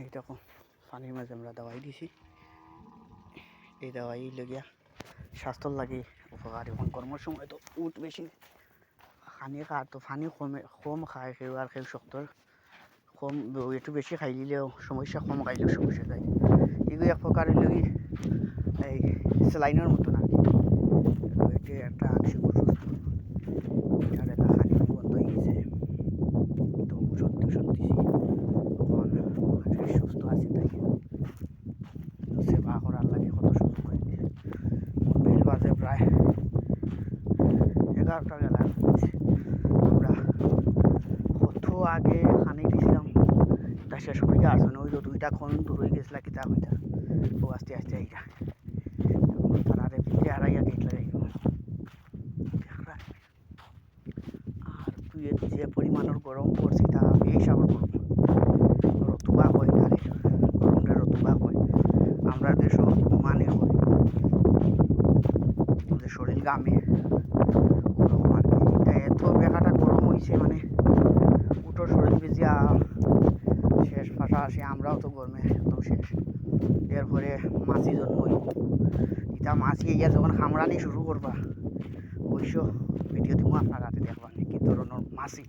এই দেখো, পানির মাঝে আমরা দাওয়াই দিছি। এই দাওয়াই লগিয়া স্বাস্থ্যর লাগে উপকার এবং কর্মর সময় তো উঠ বেশি। পানি খার তো পানি কমে, কম খায় কেউ আর কেউ শক্ত কম একটু বেশি খাই দিলেও সমস্যা, কম খাইলেও সমস্যা যায়। এগুলো এক প্রকারের লগি এই স্যালাইনের মতন আর কি তো এটি একটা আংশিক অসুস্থ এটার একটা খানি বন্ধ হয়ে গেছে তো সত্যি সত্যি এখন সে সুস্থ আছে তাই তো সেবা করার লাগে কত সুযোগ করে দিছে বেল বাজে প্রায় এগারোটা বেলা। আমরা কত আগে খানি দিছিলাম। তা শেষ করে আসবে ওই তো দুইটা খন দূর হয়ে গেছিল, কিতা হইতা ও আস্তে আস্তে আইটা তারারে ভিতরে হারাইয়া আর তুই যে পরিমাণের গরম পড়ছে, তা বেশ আবার গরম। রতুবা হয় তারে। গরমটা রতুবা হয়। আমরা দেশ মানে হয়। আমাদের শরীর গামে ওরকম আর কি তা এত বেকাটা গরম হয়েছে মানে ভিজিয়া শেষ পাশাপাশি আমরাও তো গরমে একদম শেষ। এরপরে মাছি জন্ম হইব ইটা মাছি ইয়া যখন খামড়ানি শুরু করবা অবশ্য ভিডিও দিব আপনার রাতে দেখবা কি ধরনের মাছি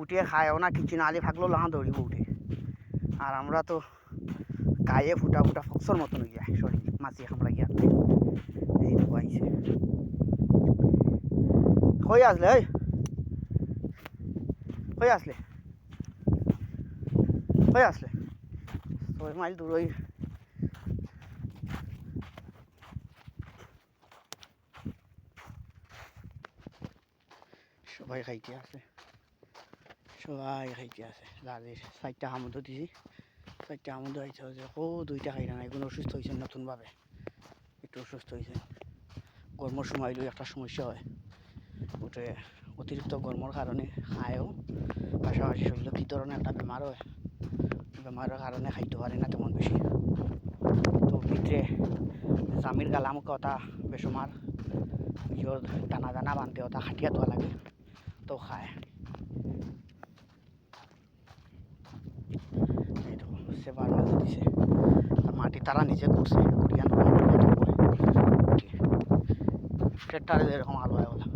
উঠে খায়ও না, কিছু না, আলি থাকলেও লাহা দৌড়িব উঠে। আর আমরা তো গায়ে ফুটা ফুটা ফক্সর মতন গিয়া শরীর মাছি খামড়া গিয়া এই তো আইছে। কই আসলে কই আসলে? কই আসলে। ছয় মাইল দূর ওই। সবাই খাইতে আছে সবাই খাইতে আছে লালির চারটা হামুদো দিছি চারটা হামুদো আইতে হচ্ছে ও দুইটা খাই না এগুলো অসুস্থ হয়েছে নতুনভাবে। একটু অসুস্থ হয়েছে গরমের সময় হইলেও একটা সমস্যা হয়। ওটা অতিরিক্ত গরমের কারণে খায়ও পাশাপাশি শরীরে কী ধরনের একটা বেমার হয় বেমারের কারণে খাইতে পারে না তেমন বেশি তো ভিতরে জামির গালাম কথা বেসমার দানা দানা বানতে ওটা খাটিয়া দেওয়া লাগে, তো খায়। সেবার মাঝে দিছে। মাটি তারা নিজে করছে কুড়িয়া ট্রেক্টারে এরকম আলো হয় ওলা